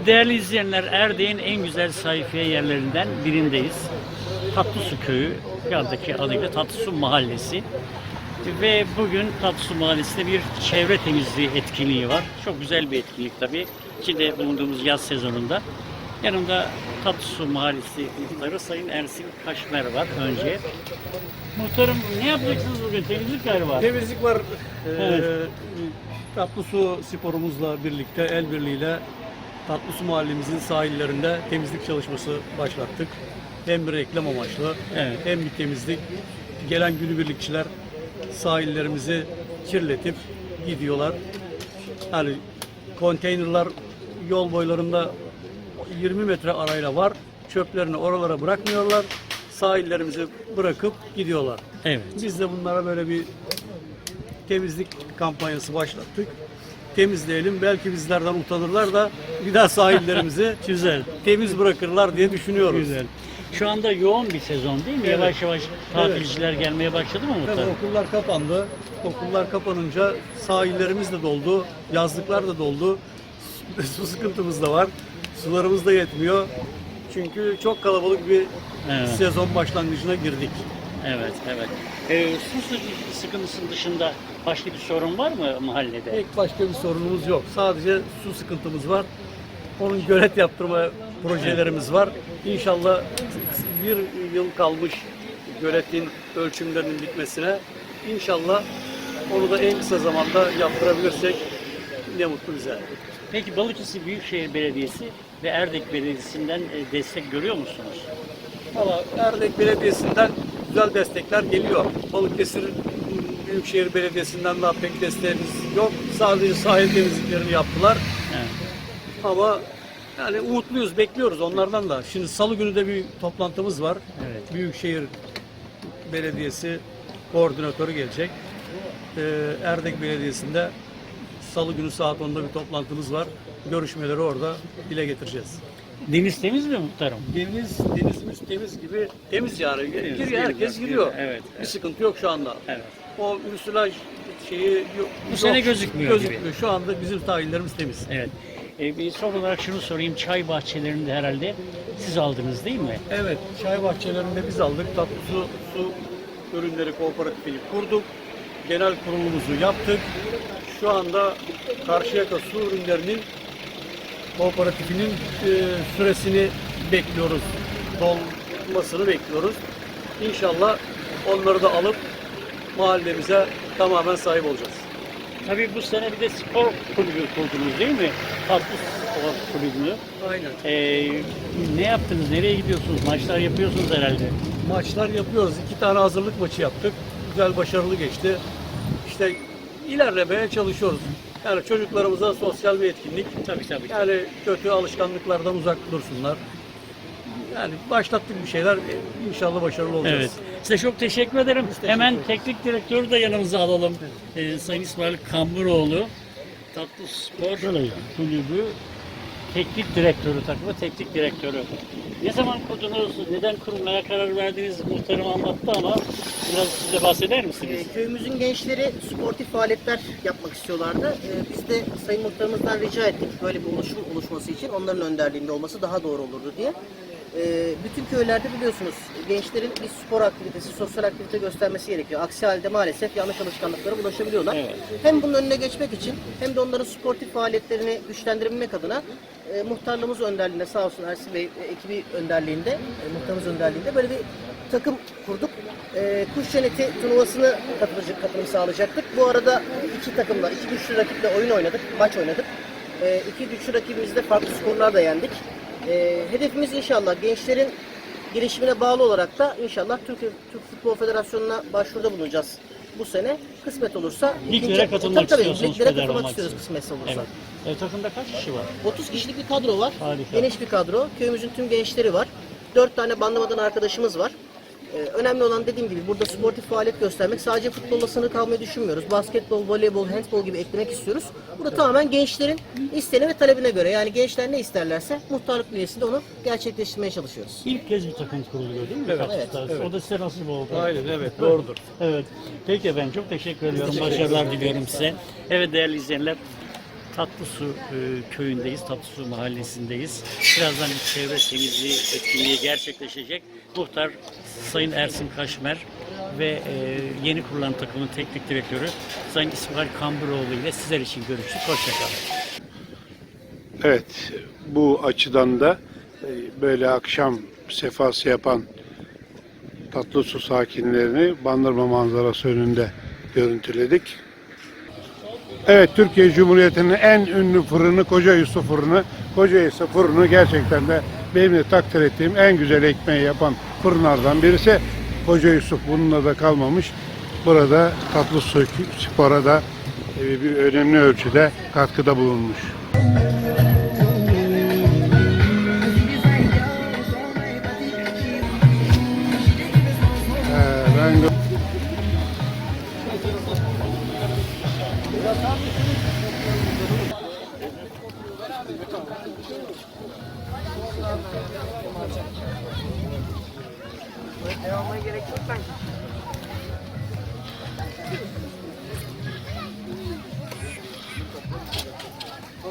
Evet değerli izleyenler Erdek'in en güzel sayfiye yerlerinden birindeyiz. Tatlısu Köyü, yandaki adıyla Tatlısu Mahallesi. Ve bugün Tatlısu Mahallesi'nde bir çevre temizliği etkinliği var. Çok güzel bir etkinlik tabii. İçinde bulunduğumuz yaz sezonunda. Yanımda Tatlısu Mahallesi muhtarı Sayın Ersin Kaşmer var önce. Muhtarım ne yapacaksınız bugün? Temizlik galiba. Temizlik var. Ee, Evet. Tatlı su sporumuzla birlikte, el birliğiyle Tatlı su mahallemizin sahillerinde temizlik çalışması başlattık. Hem bir reklam amaçlı Evet. hem bir temizlik. Gelen günübirlikçiler sahillerimizi kirletip gidiyorlar. Yani konteynerlar yol boylarında 20 metre arayla var. Çöplerini oralara bırakmıyorlar. Sahillerimizi bırakıp gidiyorlar. Evet. Biz de bunlara böyle bir temizlik kampanyası başlattık. Temizleyelim. Belki bizlerden utanırlar da bir daha sahillerimizi Güzel. temiz bırakırlar diye düşünüyoruz. Güzel. Şu anda yoğun bir sezon değil mi? Evet. Yavaş yavaş tatilciler gelmeye başladı mı Tabii muhtarım? okullar kapandı. Okullar kapanınca sahillerimiz de doldu. Yazlıklar da doldu. Su- Su sıkıntımız da var. Sularımız da yetmiyor. Çünkü çok kalabalık bir Evet. sezon başlangıcına girdik. Evet, evet. Ee, su sı- sıkıntısının dışında başka bir sorun var mı mahallede? Pek başka bir sorunumuz yok. Sadece su sıkıntımız var. Onun gölet yaptırma projelerimiz var. İnşallah bir yıl kalmış göletin ölçümlerinin bitmesine. İnşallah onu da en kısa zamanda yaptırabilirsek ne mutlu bize. Peki Balıkesir Büyükşehir Belediyesi ve Erdek Belediyesi'nden e, destek görüyor musunuz? Valla Erdek Belediyesi'nden güzel destekler geliyor. Balıkesir Büyükşehir Belediyesi'nden daha pek desteğimiz yok. Sadece sahil temizliklerini yaptılar. Evet. Ama yani umutluyuz, bekliyoruz onlardan da. Şimdi salı günü de bir toplantımız var. Evet. Büyükşehir Belediyesi koordinatörü gelecek. Ee, Erdek Belediyesi'nde salı günü saat 10'da bir toplantımız var. Görüşmeleri orada dile getireceğiz. Deniz temiz mi muhtarım? Deniz, denizimiz temiz gibi temiz yani. Temiz, Giriyor, herkes giriyor, giriyor. giriyor. Evet, Bir evet. sıkıntı yok şu anda. Evet. O müsilaj şeyi yok. Bu sene yok. gözükmüyor gibi. Gözükmüyor. Şu anda bizim sahillerimiz temiz. Evet. Ee, bir son olarak şunu sorayım. Çay bahçelerini de herhalde siz aldınız değil mi? Evet, çay bahçelerinde biz aldık. Tatlı su, su ürünleri kooperatifini kurduk. Genel kurulumuzu yaptık. Şu anda Karşıyaka Su Ürünlerinin kooperatifinin e, süresini bekliyoruz. Dolmasını bekliyoruz. İnşallah onları da alıp mahallemize tamamen sahip olacağız. Tabii bu sene bir de spor kulübü kurdunuz değil mi? Tatlı spor kulübünü. Aynen. Ee, ne yaptınız? Nereye gidiyorsunuz? Maçlar yapıyorsunuz herhalde. maçlar yapıyoruz. İki tane hazırlık maçı yaptık. Güzel, başarılı geçti. İşte ilerlemeye çalışıyoruz. Yani çocuklarımıza sosyal bir etkinlik. Tabii tabii. Yani kötü alışkanlıklardan uzak dursunlar. Yani başlattık bir şeyler. İnşallah başarılı olacağız. Evet. Size çok teşekkür ederim. teşekkür Hemen ederiz. teknik direktörü de yanımıza alalım. Ee, Sayın İsmail Kamburoğlu. Tatlı Spor Kulübü teknik direktörü takımı teknik direktörü. Ne zaman kurdunuz? Neden kurulmaya karar verdiniz? Muhtarım anlattı ama biraz size bahseder misiniz? Ee, Köyümüzün gençleri sportif faaliyetler yapmak istiyorlardı. Ee, Biz de Sayın Muhtarımızdan rica ettik böyle bir oluşum oluşması için onların önderliğinde olması daha doğru olurdu diye. Ee, Bütün köylerde biliyorsunuz gençlerin bir spor aktivitesi, sosyal aktivite göstermesi gerekiyor. Aksi halde maalesef yanlış alışkanlıklara bulaşabiliyorlar. Evet. Hem bunun önüne geçmek için hem de onların sportif faaliyetlerini güçlendirmek adına e, muhtarlığımız önderliğinde sağ olsun Ersin Bey e, ekibi önderliğinde, e, muhtarımız önderliğinde böyle bir takım kurduk. E, kuş cenneti turnuvasını katılıcı, katılım sağlayacaktık. Bu arada iki takımla, iki güçlü rakiple oyun oynadık, maç oynadık. E, iki güçlü rakibimizde farklı skorlar da yendik. E, hedefimiz inşallah gençlerin gelişimine bağlı olarak da inşallah Türkiye Türk Futbol Federasyonu'na başvuruda bulunacağız bu sene. Kısmet olursa Liglere katılmak tabii, istiyorsunuz liglere katılmak istiyoruz için. kısmetse olursa. Evet. E, takımda kaç kişi var? 30 kişilik bir kadro var. Harika. Geniş bir kadro. Köyümüzün tüm gençleri var. 4 tane bandamadan arkadaşımız var. Ee, önemli olan dediğim gibi burada sportif faaliyet göstermek. Sadece futbolla sınır kalmayı düşünmüyoruz. Basketbol, voleybol, handbol gibi eklemek istiyoruz. Burada tamamen gençlerin isteğine ve talebine göre. Yani gençler ne isterlerse muhtarlık bünyesinde onu gerçekleştirmeye çalışıyoruz. İlk kez bir takım kuruluyor değil mi? Evet, Kaç evet, yıldır? evet. O da size nasip oldu. Aynen evet doğrudur. Evet. Peki efendim çok teşekkür ediyorum. Başarılar diliyorum size. Evet değerli izleyenler Tatlısu e, köyündeyiz, Tatlısu mahallesindeyiz. Birazdan bir çevre temizliği etkinliği gerçekleşecek. Muhtar Sayın Ersin Kaşmer ve e, yeni kurulan takımın teknik direktörü Sayın İsmail Kamburoğlu ile sizler için görüştük. Hoşçakalın. Evet, bu açıdan da e, böyle akşam sefası yapan tatlı su sakinlerini Bandırma manzarası önünde görüntüledik. Evet, Türkiye Cumhuriyeti'nin en ünlü fırını Koca Yusuf fırını. Koca Yusuf fırını gerçekten de benim de takdir ettiğim en güzel ekmeği yapan fırınlardan birisi. Koca Yusuf bununla da kalmamış. Burada tatlı su spora da e, bir önemli ölçüde katkıda bulunmuş. Ee, ben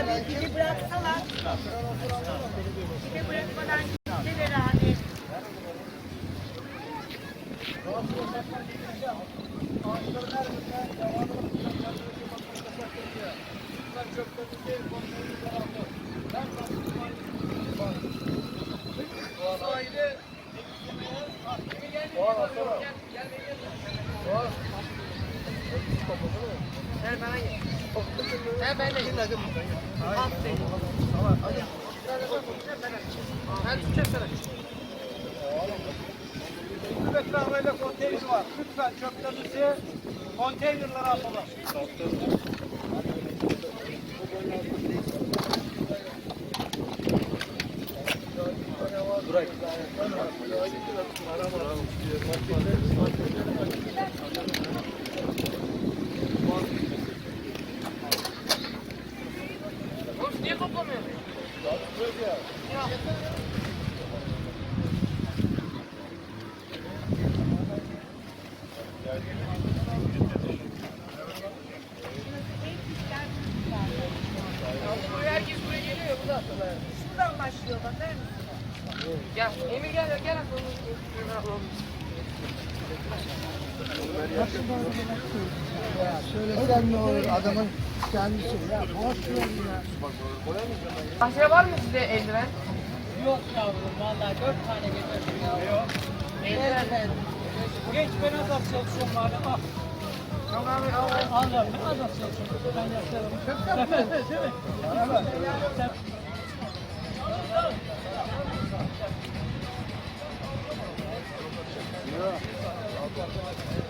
abi pili bıraksalar. Pili bırakmadan Metrağıyla konteyner var. Lütfen çöplerinizi konteynerlara atalım. Herkes buraya geliyor bu da. Şuradan başlıyor bakar mısın? Gel. Emir gel gel. Söylesen ne olur adamın Kendisi ya. Boş ver ya. Bahçe var mı sizde eldiven? Yok yavrum vallahi dört tane getirdim yavrum. Yok. Eldiven. Evet. Geç ben az az çalışıyorum bari bak. Yok abi al. Al yavrum ben az az çalışıyorum. Ben yaşlarım. Çok kapı. Değil mi? Bana bak. Yeah.